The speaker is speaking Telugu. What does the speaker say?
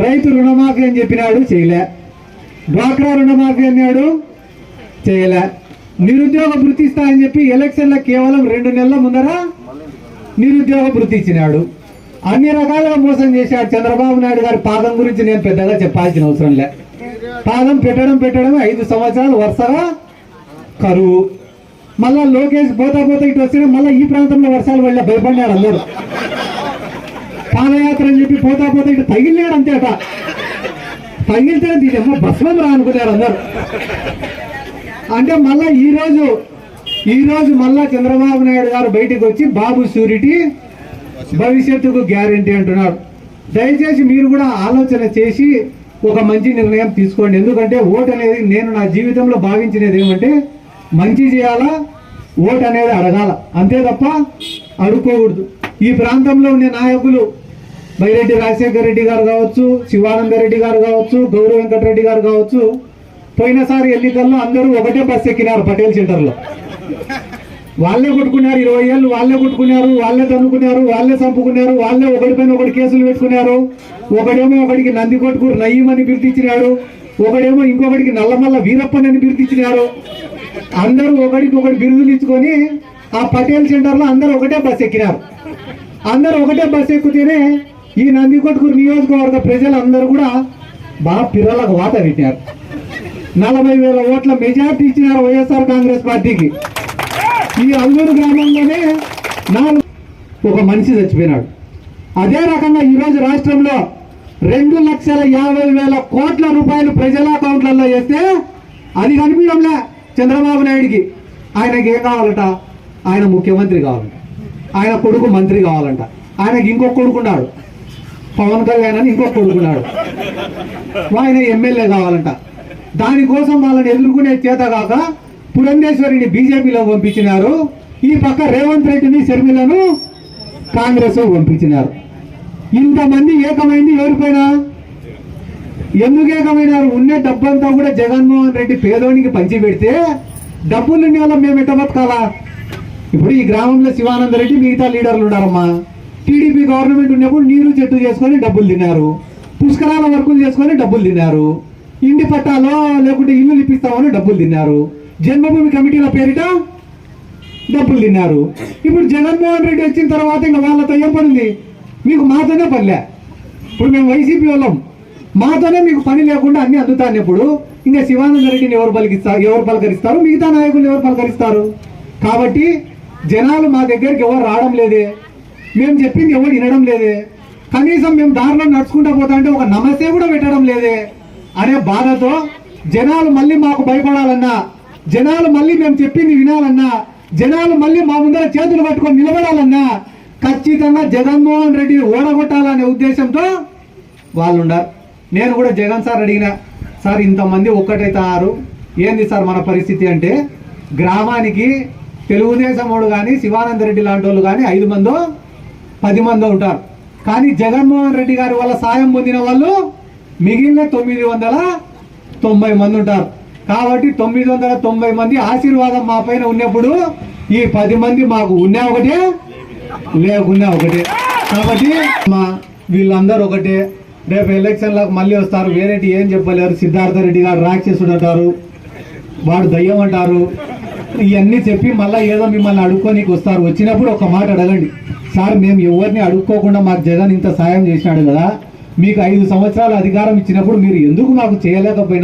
రైతు రుణమాఫీ అని చెప్పినాడు చేయలే. డ్వాక్రా రుణమాఫీ అన్నాడు చేయలే. నిరుద్యోగ వృత్తి అని చెప్పి ఎలక్షన్ల కేవలం రెండు నెలల ముందర నిరుద్యోగ వృత్తి ఇచ్చినాడు. అన్ని రకాలుగా మోసం చేశాడు చంద్రబాబు నాయుడు గారి. పాదం గురించి నేను పెద్దగా చెప్పాల్సిన అవసరం లే. పాదం పెట్టడం పెట్టడం ఐదు సంవత్సరాలు వరుసగా కరువు. మళ్ళా లోకేష్ పోతా పోతా ఇటు వస్తే మళ్ళీ ఈ ప్రాంతంలో వర్షాలు వెళ్ళా భయపడినారు అందరూ. పాదయాత్ర అని చెప్పి పోతా పోతే ఇటు తగిలినాడు అంతేట తగిలితే దీనిమ్మ భస్మం రా అనుకున్నారు అందరు. అంటే మళ్ళా ఈరోజు ఈరోజు మళ్ళా చంద్రబాబు నాయుడు గారు బయటకు వచ్చి బాబు సూరిటీ భవిష్యత్తుకు గ్యారంటీ అంటున్నాడు. దయచేసి మీరు కూడా ఆలోచన చేసి ఒక మంచి నిర్ణయం తీసుకోండి. ఎందుకంటే ఓట్ అనేది నేను నా జీవితంలో భావించినది ఏమంటే మంచి చేయాలా ఓట్ అనేది అడగాల. అంతే తప్ప అడుక్కోకూడదు. ఈ ప్రాంతంలో ఉండే నాయకులు బైరెడ్డి రాజశేఖర్ రెడ్డి గారు కావచ్చు శివానంద రెడ్డి గారు కావచ్చు గౌరవ వెంకటరెడ్డి గారు కావచ్చు పోయినసారి ఎన్నికల్లో అందరూ ఒకటే బస్సు ఎక్కినారు పటేల్ సెంటర్లో. వాళ్ళే కొట్టుకున్నారు ఇరవై ఏళ్ళు వాళ్ళే కొట్టుకున్నారు వాళ్ళే తన్నుకున్నారు వాళ్ళే చంపుకున్నారు వాళ్ళే ఒకటిపైన ఒకటి కేసులు పెట్టుకున్నారు. ఒకడేమో ఒకడికి నంది కొట్టుకురు నయ్యమని అని ఒకడేమో ఇంకొకడికి నల్లమల్ల వీరప్పని అని బిర్తిచ్చినారు అందరూ ఒకడికి ఒకటి బిరుదులు ఇచ్చుకొని ఆ పటేల్ సెంటర్లో అందరూ ఒకటే బస్సు ఎక్కినారు. అందరూ ఒకటే బస్సు ఎక్కితేనే ఈ నందికొట్టుకూరు నియోజకవర్గ ప్రజలందరూ కూడా బాగా పిల్లలకు వాత పెట్టారు. నలభై వేల ఓట్ల మెజార్టీ ఇచ్చినారు వైఎస్ఆర్ కాంగ్రెస్ పార్టీకి. ఈ అల్లూరు గ్రామంలోనే నాలుగు ఒక మనిషి చచ్చిపోయినాడు. అదే రకంగా ఈరోజు రాష్ట్రంలో రెండు లక్షల యాభై వేల కోట్ల రూపాయలు ప్రజల అకౌంట్లలో వేస్తే అది కనిపించడంలే చంద్రబాబు నాయుడికి. ఆయనకి ఏం కావాలట? ఆయన ముఖ్యమంత్రి కావాలంట. ఆయన కొడుకు మంత్రి కావాలంట. ఆయనకి ఇంకొక కొడుకున్నాడు పవన్ కళ్యాణ్ అని ఇంకో కొడుకున్నాడు. ఆయన ఎమ్మెల్యే కావాలంట. దానికోసం వాళ్ళని ఎదుర్కొనే చేత కాక పురంధేశ్వరిని బీజేపీలో పంపించినారు. ఈ పక్క రేవంత్ రెడ్డిని షర్మిలను కాంగ్రెస్ పంపించినారు. ఇంతమంది ఏకమైంది ఎవరిపైన? ఎందుకు ఏకమైనారు? ఉన్న డబ్బంతా కూడా జగన్మోహన్ రెడ్డి పేదోనికి పంచి పెడితే డబ్బులు ఉన్న వాళ్ళం మేము ఎట్ట ఇప్పుడు ఈ గ్రామంలో శివానంద రెడ్డి మిగతా లీడర్లు ఉన్నారమ్మా. టీడీపీ గవర్నమెంట్ ఉన్నప్పుడు నీరు చెట్టు చేసుకొని డబ్బులు తిన్నారు. పుష్కరాల వర్కులు చేసుకొని డబ్బులు తిన్నారు. ఇంటి పట్టాలో లేకుంటే ఇల్లు ఇప్పిస్తామని డబ్బులు తిన్నారు. జన్మభూమి కమిటీల పేరిట డబ్బులు తిన్నారు. ఇప్పుడు జగన్మోహన్ రెడ్డి వచ్చిన తర్వాత ఇంకా వాళ్ళతో ఏం పని మీకు మాతోనే పనిలే. ఇప్పుడు మేము వైసీపీ వాళ్ళం. మాతోనే మీకు పని లేకుండా అన్ని అందుతాను ఇప్పుడు. ఇంకా శివానంద రెడ్డిని ఎవరు పలికిస్తారు ఎవరు పలకరిస్తారు? మిగతా నాయకులు ఎవరు పలకరిస్తారు? కాబట్టి జనాలు మా దగ్గరికి ఎవరు రావడం లేదే. మేము చెప్పింది ఎవరు వినడం లేదే. కనీసం మేము దారిలో నడుచుకుంటూ పోతా అంటే ఒక నమస్తే కూడా పెట్టడం లేదే. అనే బాధతో జనాలు మళ్ళీ మాకు భయపడాలన్నా జనాలు మళ్ళీ మేము చెప్పింది వినాలన్నా జనాలు మళ్ళీ మా ముందర చేతులు పట్టుకొని నిలబడాలన్నా ఖచ్చితంగా జగన్మోహన్ రెడ్డిని ఓడగొట్టాలనే ఉద్దేశంతో వాళ్ళు ఉన్నారు నేను కూడా జగన్ సార్ అడిగిన సార్ ఇంతమంది ఒక్కటైతారు ఏంది సార్ మన పరిస్థితి అంటే గ్రామానికి తెలుగుదేశం వాడు కానీ శివానంద రెడ్డి లాంటి వాళ్ళు కానీ ఐదు మందో పది మంది ఉంటారు. కానీ జగన్మోహన్ రెడ్డి గారి వల్ల సాయం పొందిన వాళ్ళు మిగిలిన తొమ్మిది వందల తొంభై మంది ఉంటారు. కాబట్టి తొమ్మిది వందల తొంభై మంది ఆశీర్వాదం మా పైన ఉన్నప్పుడు ఈ పది మంది మాకు ఉన్నా ఒకటే లేకున్నా ఒకటే. కాబట్టి మా వీళ్ళందరూ ఒకటే. రేపు ఎలక్షన్లకు మళ్ళీ వస్తారు. వేరేటి ఏం చెప్పలేరు. సిద్ధార్థ రెడ్డి గారు రాక్షసుడు అంటారు. వాడు దయ్యం అంటారు. ఇవన్నీ చెప్పి మళ్ళీ ఏదో మిమ్మల్ని అడుక్కోనికి వస్తారు. వచ్చినప్పుడు ఒక మాట అడగండి. సార్ మేము ఎవరిని అడుక్కోకుండా మాకు జగన్ ఇంత సాయం చేసినాడు కదా మీకు ఐదు సంవత్సరాల అధికారం ఇచ్చినప్పుడు మీరు ఎందుకు మాకు చేయలేకపోయినారు?